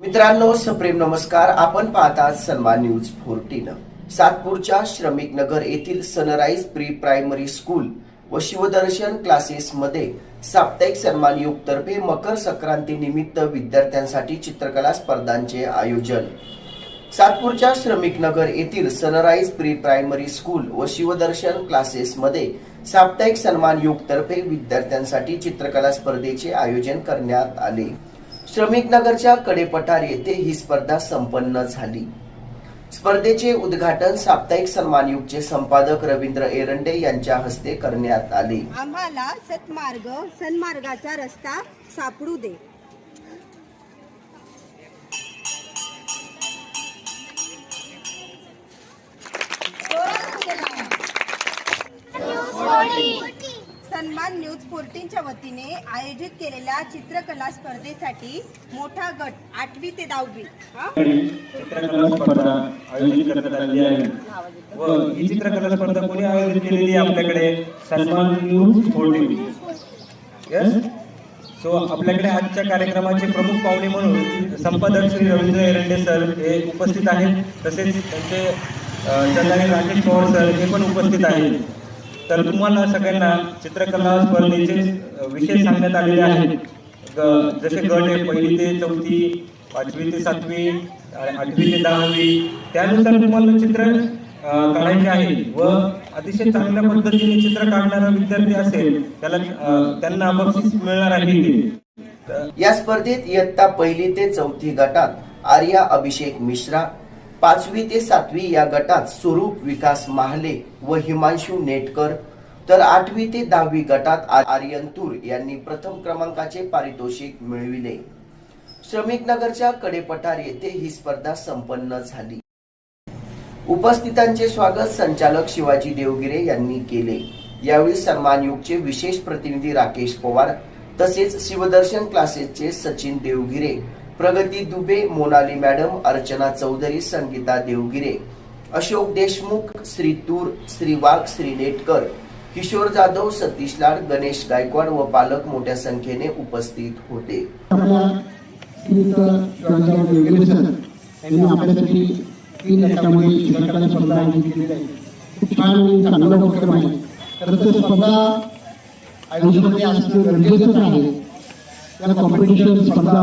मित्रांनो सप्रेम नमस्कार. आपण पाहतात सन्मान न्यूज फोर्टीन. सातपूरच्या श्रमिक नगर येथील सनराईज प्री प्रायमरी स्कूल व शिवदर्शन क्लासेस मध्ये साप्ताहिक सन्मान युग तर्फे मकर संक्रांती निमित्त विद्यार्थ्यांसाठी चित्रकला स्पर्धांचे आयोजन. सातपूरच्या श्रमिक नगर येथील सनराईज प्री प्रायमरी स्कूल व शिवदर्शन क्लासेस मध्ये साप्ताहिक सन्मान युग तर्फे विद्यार्थ्यांसाठी चित्रकला स्पर्धेचे आयोजन करण्यात आले. श्रमिक नगरच्या कडेपठार येथे ही स्पर्धा संपन्न झाली. स्पर्धेचे उद्घाटन साप्ताहिक सन्मान युगचे संपादक रवींद्र एरंडे यांच्या हस्ते करण्यात आले. आम्हाला सतमार्ग सन्मार्गाचा रस्ता सापडू दे. सन्मान न्यूज फोर्टीनच्या वतीने आयोजित केलेल्या चित्रकला स्पर्धेसाठी मोठा गट आठवी ते दहावी. चित्रकला स्पर्धा आयोजित करण्यात आहे. व ही चित्रकला स्पर्धा कोणी आयोजित केलेली आहे आपल्याकडे? सन्मान न्यूज फोर्टीन. यस सो आपल्याकडे आजच्या कार्यक्रमाचे प्रमुख पाहुणे म्हणून संपादक श्री रवींद्र एरंडे सर हे उपस्थित आहेत. तसेच त्यांचे राकेश पवार सर हे पण उपस्थित आहेत. तर तुम्हाला सगळ्यांना चित्रकला स्पर्धेचे विषय सांगण्यात आलेले आहेत. जसे गट आहे पहिली ते चौथी पाचवी ते सातवी आठवी ते दहावी. त्यानुसार तुम्हाला चित्र काढायचे आहे व अतिशय चांगल्या पद्धतीने चित्र काढणारा विद्यार्थी असेल त्याला त्यांना बक्षीस मिळणार आहे या स्पर्धेत इयत्ता पहिली ते चौथी गटात आर्या अभिषेक मिश्रा पाचवी ते सातवी या गटात स्वरूप विकास महाले व हिमांशू नेटकर तर आठवी ते दहावी गटात आर्यन तूर यांनी प्रथम क्रमांकाचे पारितोषिक मिळविले. श्रमिक नगरच्या कडेपठार येथे ही स्पर्धा संपन्न झाली. उपस्थितांचे स्वागत संचालक शिवाजी देवगिरे यांनी केले. यावेळी सन्मान युगचे विशेष प्रतिनिधी राकेश पवार तसेच शिवदर्शन क्लासेसचे सचिन देवगिरे प्रगती दुबे मोनाली मॅडम अर्चना चौधरी संगीता देवगिरे अशोक देशमुख श्री तूर श्री वाघ श्री नेटकर किशोर जाधव सतीश लाड गणेश गायकवाड व पालक मोठ्या संख्येने उपस्थित होते. तीन चित्रकला स्पर्धा आयोजित केलेली आहे. खूप छान आणि चांगला उपक्रम आहे. स्पर्धा असणं गरजेचंच आहे. या कॉम्पिटिशन स्पर्धा